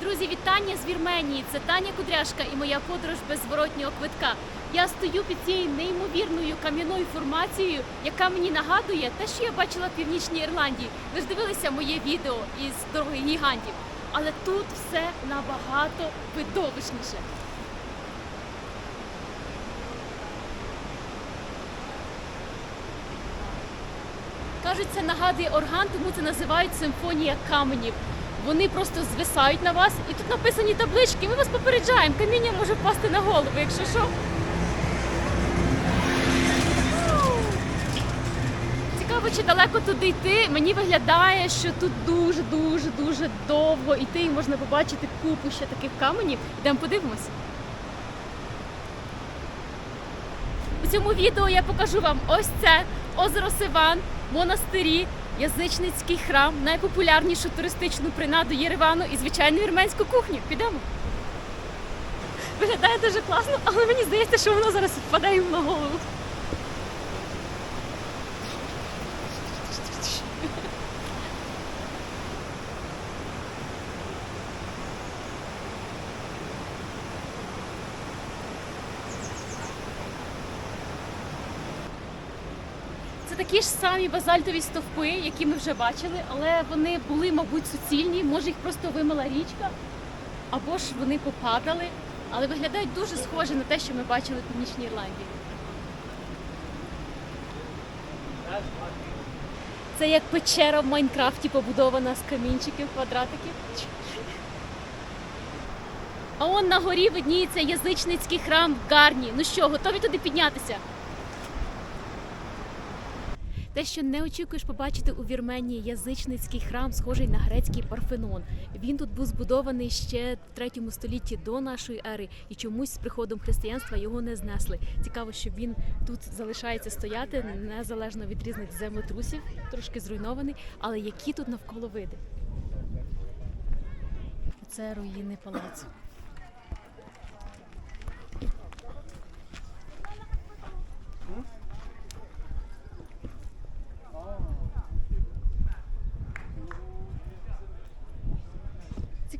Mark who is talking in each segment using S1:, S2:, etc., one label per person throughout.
S1: Друзі, вітання з Вірменії. Це Таня Кудряшка і моя подорож без зворотнього квитка. Я стою під цією неймовірною кам'яною формацією, яка мені нагадує те, що я бачила в Північній Ірландії. Ви ж дивилися моє відео із дороги гігантів. Але тут все набагато видовищніше. Кажуть, це нагадує орган, тому це називають симфонія каменів. Вони просто звисають на вас, і тут написані таблички. Ми вас попереджаємо, каміння може впасти на голову, якщо що. Цікаво, чи далеко туди йти. Мені виглядає, що тут дуже, дуже, дуже довго йти, і можна побачити купу ще таких каменів. Йдемо подивимось. У цьому відео я покажу вам ось це озеро Сиван, монастирі, язичницький храм, найпопулярнішу туристичну принаду Єревану і звичайну вірменську кухню. Підемо. Виглядає дуже класно, але мені здається, що воно зараз впадає на голову. Це такі ж самі базальтові стовпи, які ми вже бачили, але вони були, мабуть, суцільні. Може, їх просто вимила річка, або ж вони попадали, але виглядають дуже схожі на те, що ми бачили в Північній Ірландії. Це як печера в Майнкрафті побудована з камінчиків, квадратиків. А он на горі видніється язичницький храм в Гарні. Ну що, готові туди піднятися? Те, що не очікуєш побачити у Вірменії язичницький храм, схожий на грецький Парфенон. Він тут був збудований ще в 3 столітті до нашої ери, і чомусь з приходом християнства його не знесли. Цікаво, що він тут залишається стояти незалежно від різних землетрусів, трошки зруйнований, але які тут навколо види. Це руїни палацу.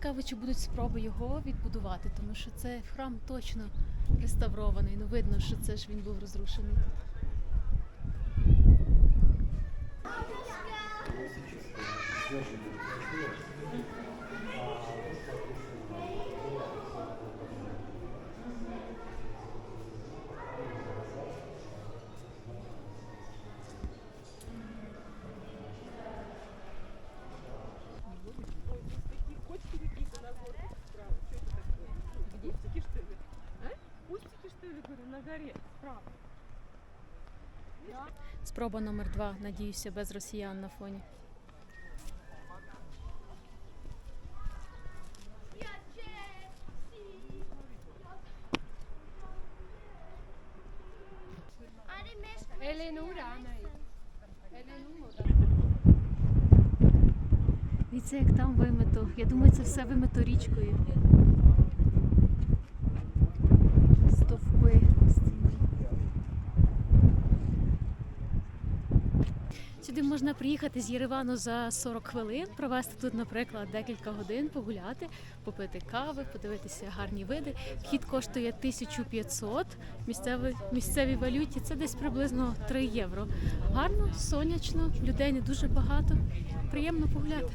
S1: Цікаво, чи будуть спроби його відбудувати, тому що це храм точно реставрований. Ну видно, що це ж він був розрушений.
S2: Кустики, на справа.
S1: Спроба номер два. Надіюся, без росіян на фоні. Дивіться, як там вимито. Я думаю, це все вимито річкою. Стовпи. стіни. Сюди можна приїхати з Єревану за 40 хвилин, провести тут, наприклад, декілька годин, погуляти, попити кави, подивитися гарні види. Вхід коштує 1500 місцеві, місцевій валюті. Це десь приблизно 3 євро. Гарно, сонячно, людей не дуже багато. Приємно погуляти.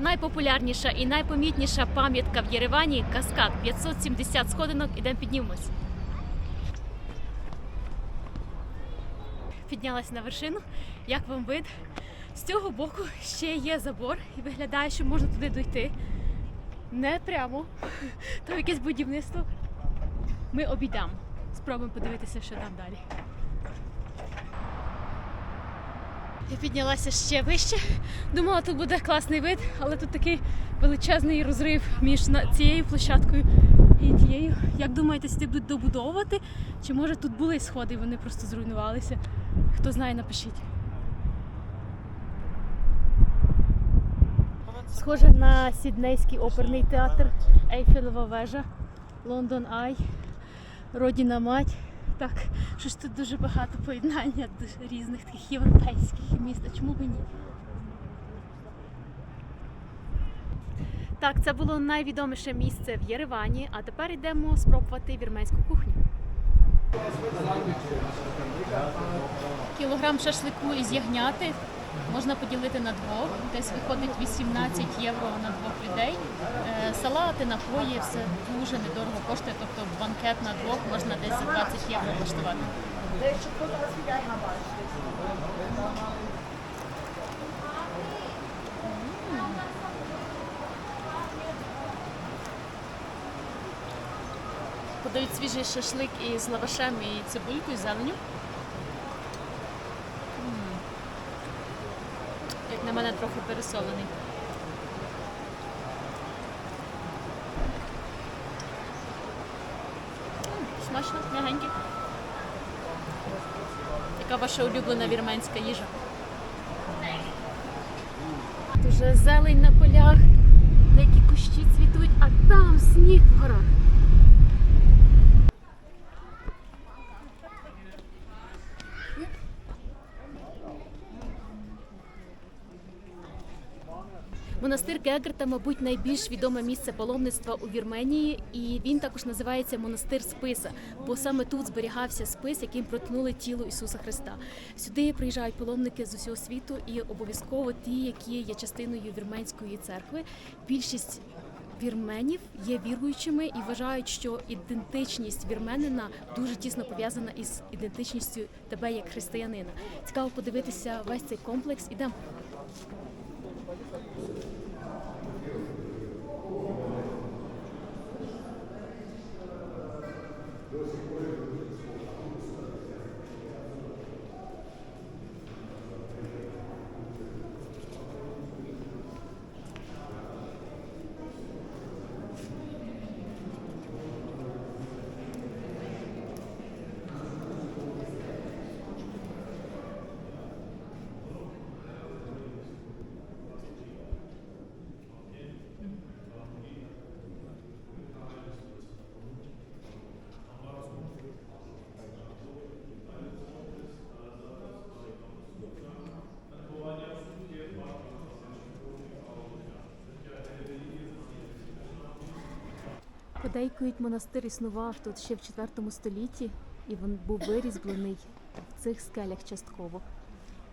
S1: Найпопулярніша і найпомітніша пам'ятка в Єревані каскад 570 сходинок. Ідемо піднімемось. Піднялась на вершину. Як вам вид? З цього боку ще є забор і виглядає, що можна туди дойти. Не прямо. Там якесь будівництво. Ми обійдемо. Спробуємо подивитися, що там далі. Я піднялася ще вище. Думала, тут буде класний вид, але тут такий величезний розрив між цією площадкою і тією. Як думаєте, сюди будуть добудовувати? Чи може тут були сходи, і вони просто зруйнувалися? Хто знає, напишіть. Схоже на Сіднейський оперний театр, Ейфелева вежа, Лондон Ай. Родіна мать. Так, що ж тут дуже багато поєднання різних таких європейських міст. А Чому б ні? Так, це було найвідоміше місце в Єревані, а тепер йдемо спробувати вірменську кухню. Кілограм шашлику із ягняти можна поділити на двох. Десь виходить 18 євро на двох людей. Е, Салати, напої, все дуже недорого коштує. Тобто банкет на двох можна десь за 20 євро влаштувати. Подають свіжий шашлик із лавашем і цибулькою, зеленю. М. Як на мене, трохи пересолений. Смачно, м'ягенький. Яка ваша улюблена вірменська їжа? Дуже зелень на полях, деякі кущі цвітуть, а там сніг в горах. Гегерта, мабуть, найбільш відоме місце паломництва у Вірменії, і він також називається монастир Списа, бо саме тут зберігався спис, яким проткнули тіло Ісуса Христа. Сюди приїжджають паломники з усього світу, і обов'язково ті, які є частиною вірменської церкви. Більшість вірменів є віруючими і вважають, що ідентичність вірменина дуже тісно пов'язана із ідентичністю тебе як християнина. Цікаво подивитися весь цей комплекс. Ідемо. Подейкують монастир існував тут ще в 4 столітті, і він був вирізблений в цих скелях частково.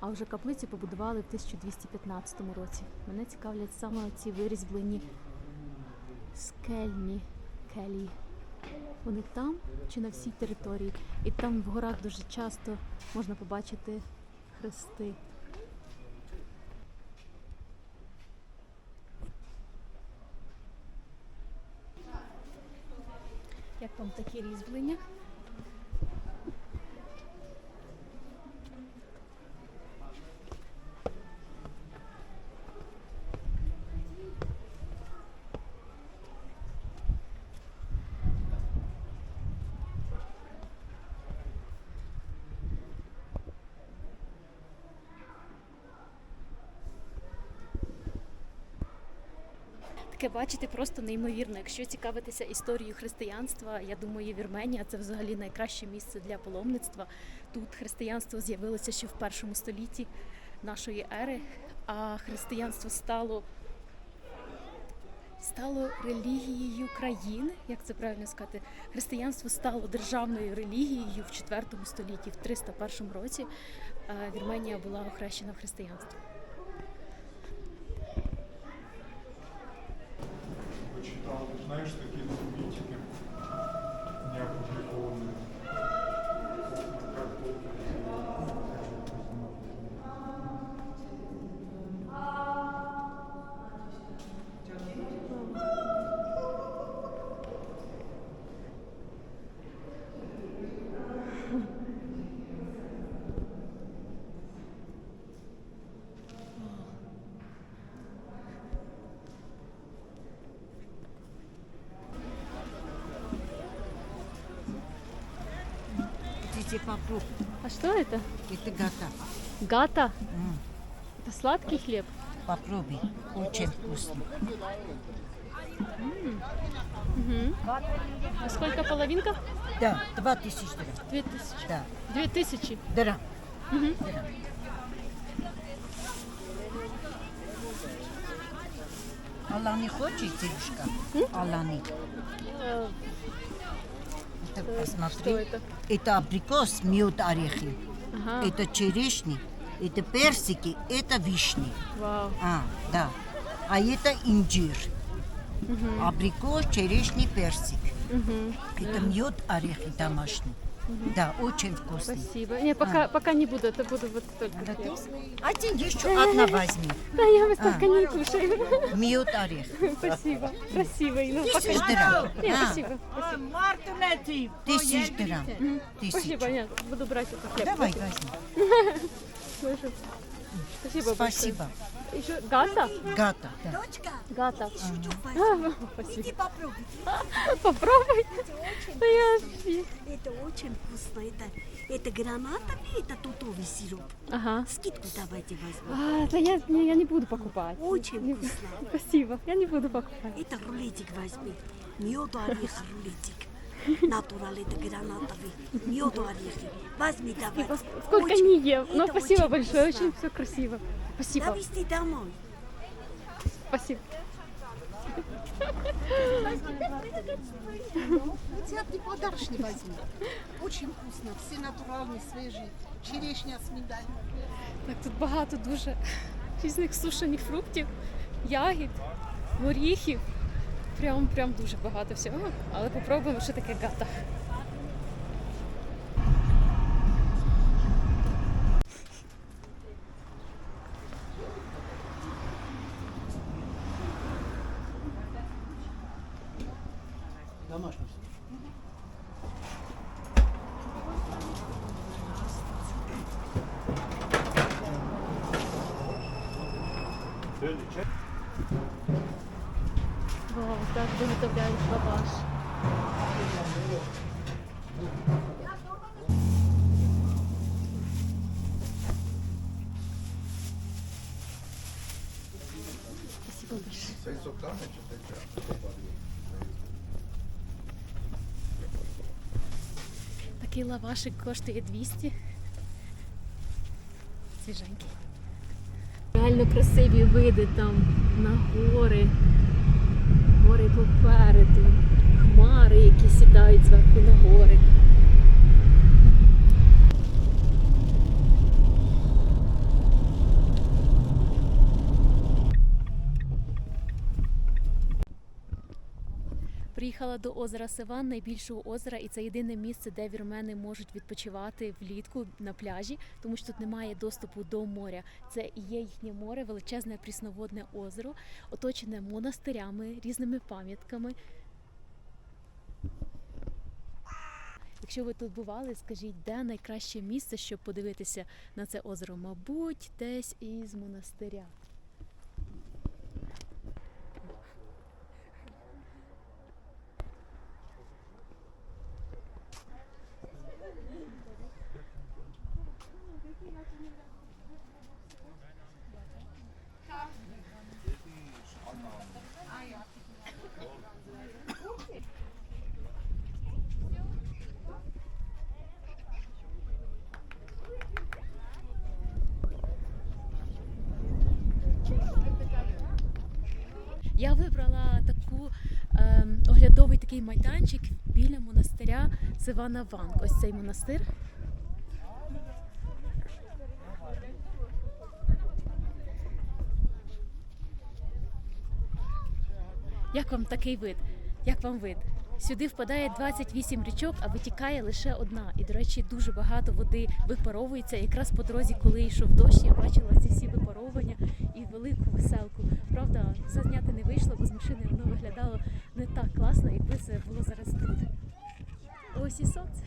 S1: А вже каплицю побудували в 1215 році. Мене цікавлять саме ці вирізблені скельні келії. Вони там чи на всій території. І там в горах дуже часто можна побачити хрести. Вам такі різьблення? Таке бачити просто неймовірно. Якщо цікавитися історією християнства, я думаю, Вірменія це взагалі найкраще місце для паломництва. Тут християнство з'явилося ще в першому столітті нашої ери, а християнство стало. Стало релігією країни, як це правильно сказати. Християнство стало державною релігією в 4 столітті, в 301 році. Вірменія була охрещена в християнство.
S3: Хотите попробовать?
S1: А что это?
S3: Это гата.
S1: Гата?
S3: М,
S1: Это сладкий хлеб?
S3: Попробуй. Очень вкусно.
S1: Угу. А сколько половинка?
S3: Да, два тысячи драм.
S1: Дві тисячі.
S3: Да,
S1: Дві тисячі.
S3: драм.
S1: Мгм.
S3: Драм. Алани хочешь, девушка? Алани. Это посмотри.
S1: Что это?
S3: Это абрикос, мед, орехи.
S1: Ага.
S3: Это черешни, это персики, это вишни.
S1: Вау.
S3: А, да. А это инжир. Абрикос, черешни, персик.
S1: Угу.
S3: Это мед, орехи домашний. Да, очень вкусный.
S1: Спасибо. Не, пока, пока не буду, это буду вот только
S3: Готов?
S1: хлеб.
S3: Один еще одна возьми.
S1: Да, я вас
S3: А.
S1: только не кушаю.
S3: Мед, орех.
S1: Спасибо. Красиво. Ну, пока.
S3: Тысяч драм.
S1: Не,
S3: А,
S1: спасибо. Спасибо.
S2: Мартинети!
S3: Тысяч. Тысяч.
S1: Спасибо, нет, буду брать это хлеб.
S3: Давай возьми.
S1: Спасибо большое.
S3: Спасибо.
S1: Еще гата?
S3: Гата. Да.
S1: Гата.
S3: Ага.
S1: А, спасибо.
S4: попробуй.
S1: Попробуй. Да я...
S4: Очень вкусно. Это, это гранатовый, это тутовый сироп.
S1: Ага.
S4: Скидку давайте возьмем.
S1: А, да я, не, я не буду покупать.
S4: Очень
S1: Не-
S4: вкусно.
S1: Спасибо, я не буду покупать.
S4: Это рулетик возьми. Меду ореха рулетик. Натурал это гранатовый. Меду орехи. Возьми давай.
S1: Сколько
S4: Очень-
S1: не ем. Но спасибо
S4: очень
S1: большое,
S4: вкусно.
S1: очень все красиво. Спасибо.
S4: Довести домой.
S1: Спасибо.
S5: Театр подарочный возьми. Очень вкусно, все натуральные, свежие. Черешня с миндалем.
S1: Так, тут багато дуже різних сушених фруктів, ягід, горіхів. Прям, прям дуже багато всього. Але попробуємо, що таке гата. Виготовляють лаваш. Спасибо большое. Такий лавашик коштує 200. Свіженький. Реально красиві види там на гори. Гори попереду, хмари, які сідають зверху на гори. Приїхала до озера Сиван, найбільшого озера, і це єдине місце, де вірмени можуть відпочивати влітку на пляжі, тому що тут немає доступу до моря. Це і є їхнє море, величезне прісноводне озеро, оточене монастирями, різними пам'ятками. Якщо ви тут бували, скажіть, де найкраще місце, щоб подивитися на це озеро? Мабуть, десь із монастиря. Я вибрала таку ем, оглядовий такий майданчик біля монастиря Сивана Ванг. Ось цей монастир. Як вам такий вид? Як вам вид? Сюди впадає 28 річок, а витікає лише одна. І, до речі, дуже багато води випаровується. Якраз по дорозі, коли йшов дощ, я бачила ці всі випаровування і велику веселку. Правда, все не вийшло, бо з машини воно виглядало не так класно, якби це було зараз тут. Ось і сонце.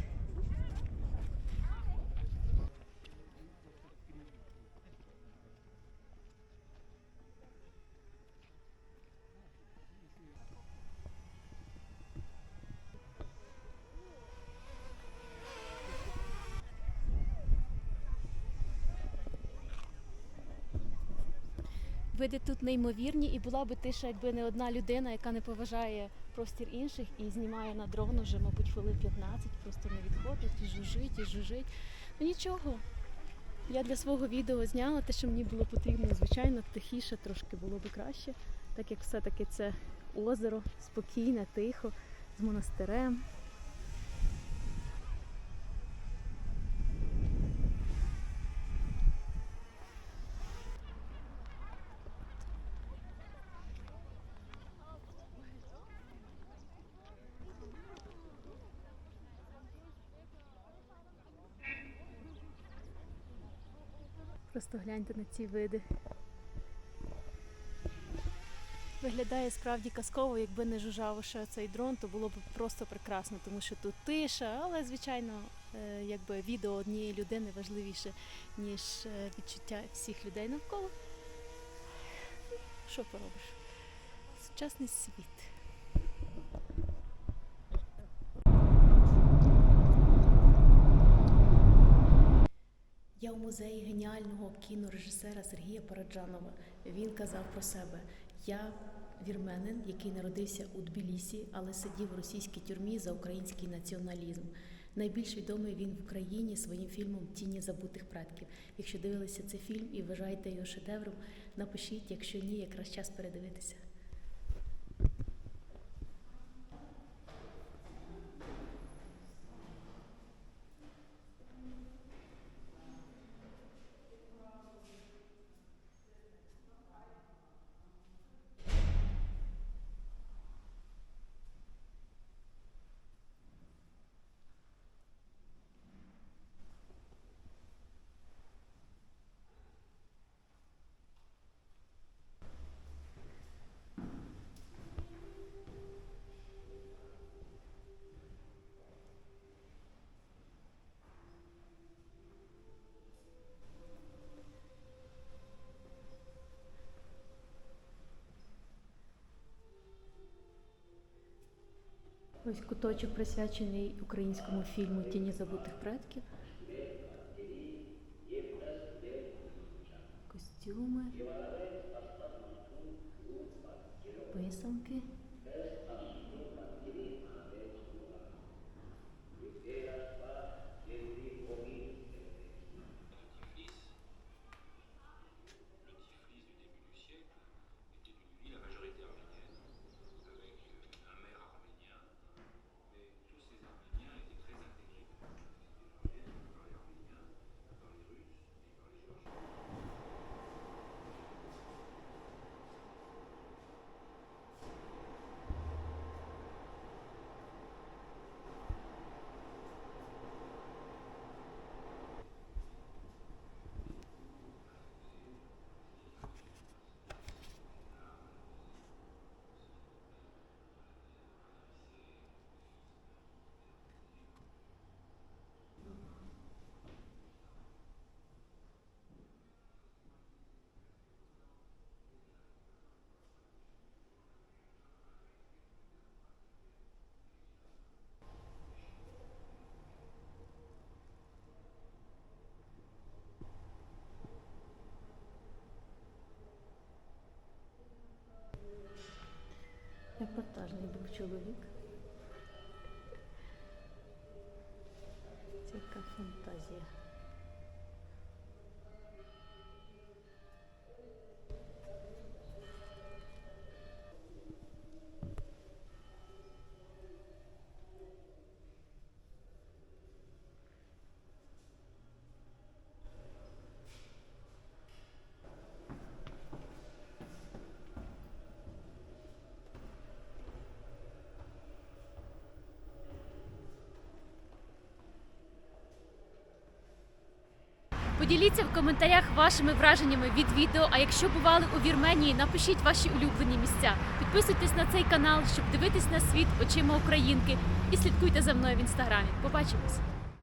S1: Види тут неймовірні, і була би тиша, якби не одна людина, яка не поважає простір інших і знімає на дрон уже, мабуть, хвилин 15, просто не відходить і жужить, і жужить. Ну нічого. Я для свого відео зняла те, що мені було потрібно. Звичайно, тихіше трошки було би краще, так як все-таки це озеро спокійне, тихо, з монастирем. Просто гляньте на ці види. Виглядає справді казково, якби не жужжав ще цей дрон, то було б просто прекрасно, тому що тут тиша, але звичайно, е, якби відео однієї людини важливіше, ніж е, відчуття всіх людей навколо. Що поробиш? Сучасний світ. Я у музеї геніального кінорежисера Сергія Параджанова. Він казав про себе: я вірменин, який народився у Тбілісі, але сидів у російській тюрмі за український націоналізм. Найбільш відомий він в Україні своїм фільмом Тіні забутих предків. Якщо дивилися цей фільм і вважаєте його шедевром, напишіть, якщо ні, якраз час передивитися. Ось куточок присвячений українському фільму Тіні забутих предків. Костюми. Чоловік. Поділіться в коментарях вашими враженнями від відео. А якщо бували у Вірменії, напишіть ваші улюблені місця. Підписуйтесь на цей канал, щоб дивитись на світ очима українки. І слідкуйте за мною в інстаграмі. Побачимось!